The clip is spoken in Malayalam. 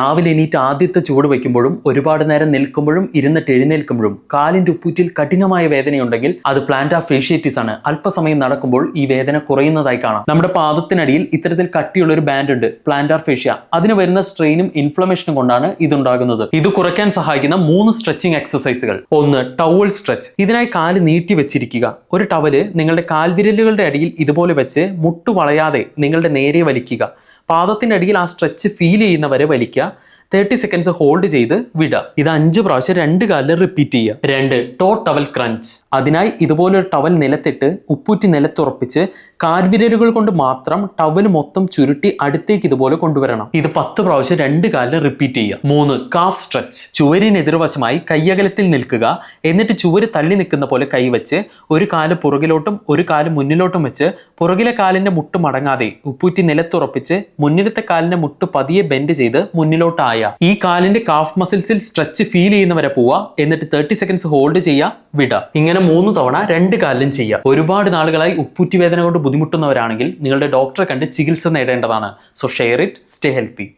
രാവിലെ എണീറ്റ് ആദ്യത്തെ ചൂട് വയ്ക്കുമ്പോഴും ഒരുപാട് നേരം നിൽക്കുമ്പോഴും ഇരുന്നിട്ട് എഴുന്നേൽക്കുമ്പോഴും കാലിന്റെ ഉപ്പൂറ്റിൽ കഠിനമായ വേദനയുണ്ടെങ്കിൽ അത് പ്ലാന്റാ ഫേഷ്യേറ്റിസ് ആണ്. അല്പസമയം നടക്കുമ്പോൾ ഈ വേദന കുറയുന്നതായി കാണാം. നമ്മുടെ പാദത്തിനടിയിൽ ഇത്തരത്തിൽ കട്ടിയുള്ള ഒരു ബാൻഡ് ഉണ്ട് പ്ലാന്റാർ ഫേഷ്യ അതിന് വരുന്ന സ്ട്രെയിനും ഇൻഫ്ലമേഷനും കൊണ്ടാണ് ഇതുണ്ടാകുന്നത്. ഇത് കുറയ്ക്കാൻ സഹായിക്കുന്ന മൂന്ന് സ്ട്രെച്ചിങ് എക്സസൈസുകൾ ഒന്ന് ടവൽ സ്ട്രെച്ച് ഇതിനായി കാൽ നീട്ടി വെച്ചിരിക്കുക. ഒരു ടവൽ നിങ്ങളുടെ കാൽവിരലുകളുടെ അടിയിൽ ഇതുപോലെ വെച്ച് മുട്ടു വളയാതെ നിങ്ങളുടെ നേരെ വലിക്കുക. പാദത്തിന്റെ അടിയിൽ ആ സ്ട്രെച്ച് ഫീൽ ചെയ്യുന്നവരെ വലിക്കുക. തേർട്ടി സെക്കൻഡ്സ് ഹോൾഡ് ചെയ്ത് വിടുക. ഇത് അഞ്ച് പ്രാവശ്യം രണ്ട് കാലിൽ റിപ്പീറ്റ് ചെയ്യുക. രണ്ട് ടോ ടവൽ ക്രഞ്ച് അതിനായി ഇതുപോലൊരു ടവൽ നിലത്തിട്ട് ഉപ്പൂറ്റി നിലത്തുറപ്പിച്ച് കാൽവിരലുകൾ കൊണ്ട് മാത്രം ടവൽ മൊത്തം ചുരുട്ടി അടുത്തേക്ക് ഇതുപോലെ കൊണ്ടുവരണം. ഇത് പത്ത് പ്രാവശ്യം രണ്ട് കാലിൽ റിപ്പീറ്റ് ചെയ്യുക. മൂന്ന് കാഫ് സ്ട്രെച്ച് ചുവരിനെതിർവശമായി കയ്യകലത്തിൽ നിൽക്കുക. എന്നിട്ട് ചുവര് തള്ളി നിൽക്കുന്ന പോലെ കൈവച്ച് ഒരു കാൽ പുറകിലോട്ടും ഒരു കാൽ മുന്നിലോട്ടും വെച്ച് പുറകിലെ കാലിന്റെ മുട്ട് മടങ്ങാതെ ഉപ്പൂറ്റി നിലത്തുറപ്പിച്ച് മുന്നിലത്തെ കാലിന്റെ മുട്ട് പതിയെ ബെൻഡ് ചെയ്ത് മുന്നിലോട്ടായ ഈ കാലിന്റെ കാഫ് മസിൽസിൽ സ്ട്രെച്ച് ഫീൽ ചെയ്യുന്നവരെ പോവുക. എന്നിട്ട് തേർട്ടി സെക്കൻഡ്സ് ഹോൾഡ് ചെയ്യുക വിടുക ഇങ്ങനെ മൂന്ന് തവണ രണ്ട് കാലിലും ചെയ്യുക. ഒരുപാട് നാളുകളായി ഉപ്പൂറ്റി വേദന കൊണ്ട് ബുദ്ധിമുട്ടുന്നവരാണെങ്കിൽ നിങ്ങളുടെ ഡോക്ടറെ കണ്ട് ചികിത്സ നേടേണ്ടതാണ്. So share it stay healthy